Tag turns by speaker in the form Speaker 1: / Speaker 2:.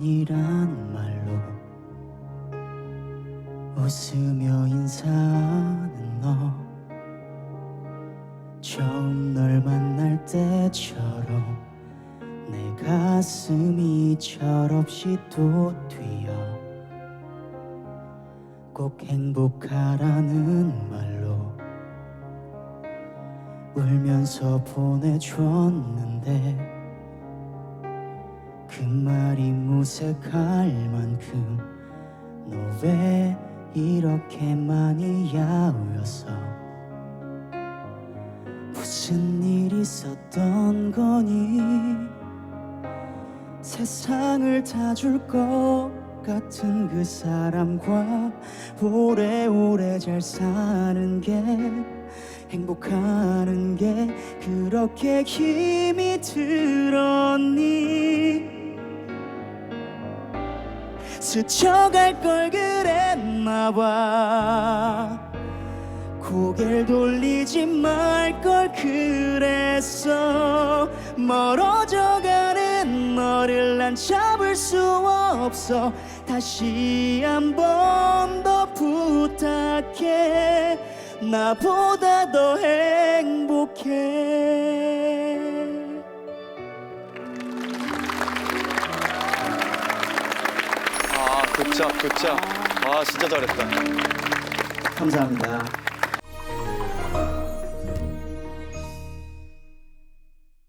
Speaker 1: 사랑이란 말로 웃으며 인사하는 너. 처음 널 만날 때처럼 내 가슴이 철없이 또 뛰어 꼭 행복하라는 말로 울면서 보내줬는데 그 말이 무색할 만큼 너 왜 이렇게 많이 야위었어 무슨 일이 있었던 거니? 세상을 다 줄 것 같은 그 사람과 오래오래 잘 사는 게 행복하는 게 그렇게 힘이 들었니 스쳐갈 걸 그랬나 봐 고개를 돌리지 말 걸 그랬어. 멀어져가는 너를 난 잡을 수 없어. 다시 한 번 더 부탁해. 나보다 더 행복해
Speaker 2: 굿잡 굿잡. 아 진짜 잘했다.
Speaker 1: 감사합니다